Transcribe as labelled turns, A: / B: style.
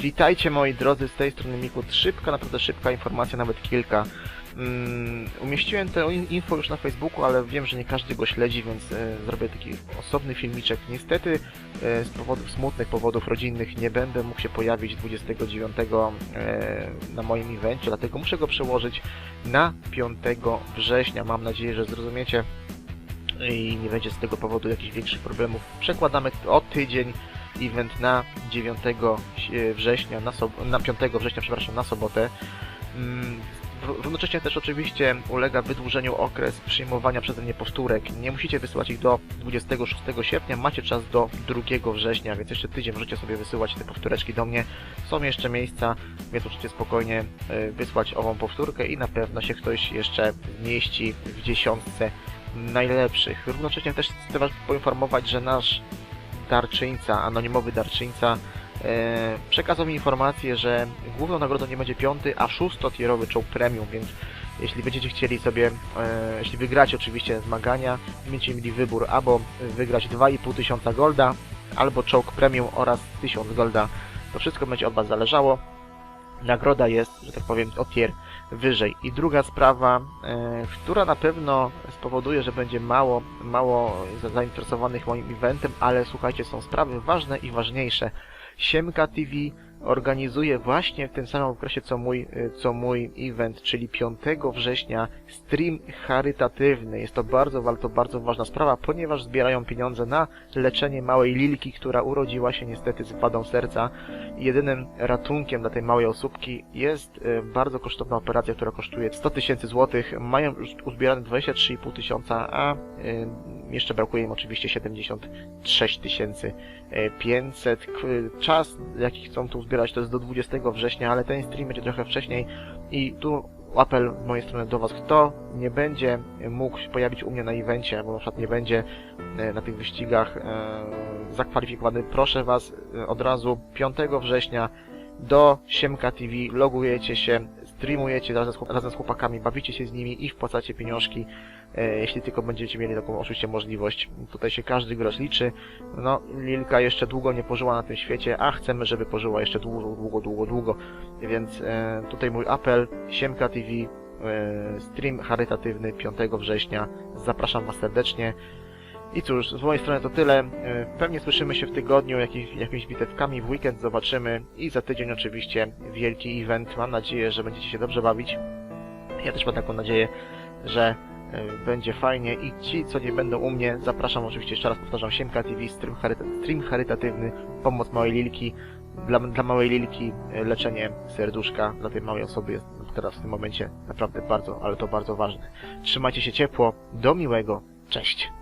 A: Witajcie moi drodzy, z tej strony Mikut. Szybka, naprawdę szybka informacja, nawet kilka. Mm, umieściłem in- info już na Facebooku, ale wiem, że nie każdy go śledzi, więc e, zrobię taki osobny filmiczek. Niestety e, z powodów smutnych, powodów rodzinnych nie będę mógł się pojawić 29 e, na moim evencie, dlatego muszę go przełożyć na 5 września. Mam nadzieję, że zrozumiecie i nie będzie z tego powodu jakichś większych problemów. Przekładamy o tydzień event na 9 si- września, na, sob- na 5 września, przepraszam, na sobotę. Mm, Równocześnie też oczywiście ulega wydłużeniu okres przyjmowania przeze mnie powtórek. Nie musicie wysyłać ich do 26 sierpnia, macie czas do 2 września, więc jeszcze tydzień możecie sobie wysyłać te powtóreczki do mnie. Są jeszcze miejsca, więc możecie spokojnie y, wysłać ową powtórkę i na pewno się ktoś jeszcze zmieści w dziesiątce najlepszych. Równocześnie też chcę Was poinformować, że nasz darczyńca, anonimowy darczyńca, e, przekazał mi informację, że główną nagrodą nie będzie piąty, a szóstotierowy czołg premium, więc jeśli będziecie chcieli sobie, e, jeśli wygracie oczywiście zmagania, będziecie mieli wybór albo wygrać 2,5 tysiąca golda, albo czołg premium oraz 1000 golda. To wszystko będzie od Was zależało. Nagroda jest, że tak powiem, o tier wyżej. I druga sprawa, e, która na pewno spowoduje, że będzie mało, mało za- zainteresowanych moim eventem, ale słuchajcie, są sprawy ważne i ważniejsze. Siemka TV organizuje właśnie w tym samym okresie co mój, e, co mój event, czyli 5 września stream charytatywny. Jest to bardzo, to bardzo ważna sprawa, ponieważ zbierają pieniądze na leczenie małej Lilki, która urodziła się niestety z wadą serca. Jedynym ratunkiem dla tej małej osóbki jest e, bardzo kosztowna operacja, która kosztuje 100 tysięcy złotych. Mają już uzbierane 23,5 tysiąca, a e, jeszcze brakuje im oczywiście 76 tysięcy e, 500. K- Czas, jaki chcą tu uzbierać, to jest do 20 września, ale ten stream będzie trochę wcześniej. I tu apel z mojej strony do Was, kto nie będzie mógł się pojawić u mnie na evencie, albo na przykład nie będzie e, na tych wyścigach e, zakwalifikowany, proszę Was e, od razu 5 września do Siemka TV, logujecie się, streamujecie razem z, razem z chłopakami, bawicie się z nimi i wpłacacie pieniążki, e, jeśli tylko będziecie mieli taką oczywiście możliwość. Tutaj się każdy grosz liczy. No, Lilka jeszcze długo nie pożyła na tym świecie, a chcemy, żeby pożyła jeszcze długo, długo, długo, długo. Więc e, tutaj mój apel, Siemka TV, e, stream charytatywny 5 września. Zapraszam Was serdecznie. I cóż, z mojej strony to tyle. E, Pewnie słyszymy się w tygodniu, jakimiś bitewkami, w weekend zobaczymy i za tydzień oczywiście wielki event. Mam nadzieję, że będziecie się dobrze bawić. Ja też mam taką nadzieję, że e, będzie fajnie i ci, co nie będą u mnie, zapraszam oczywiście jeszcze raz powtarzam Siemka TV, stream, charyta, stream charytatywny, pomoc małej Lilki, dla, dla małej Lilki e, leczenie serduszka dla tej małej osoby jest teraz w tym momencie naprawdę bardzo, ale to bardzo ważne. Trzymajcie się ciepło, do miłego, cześć!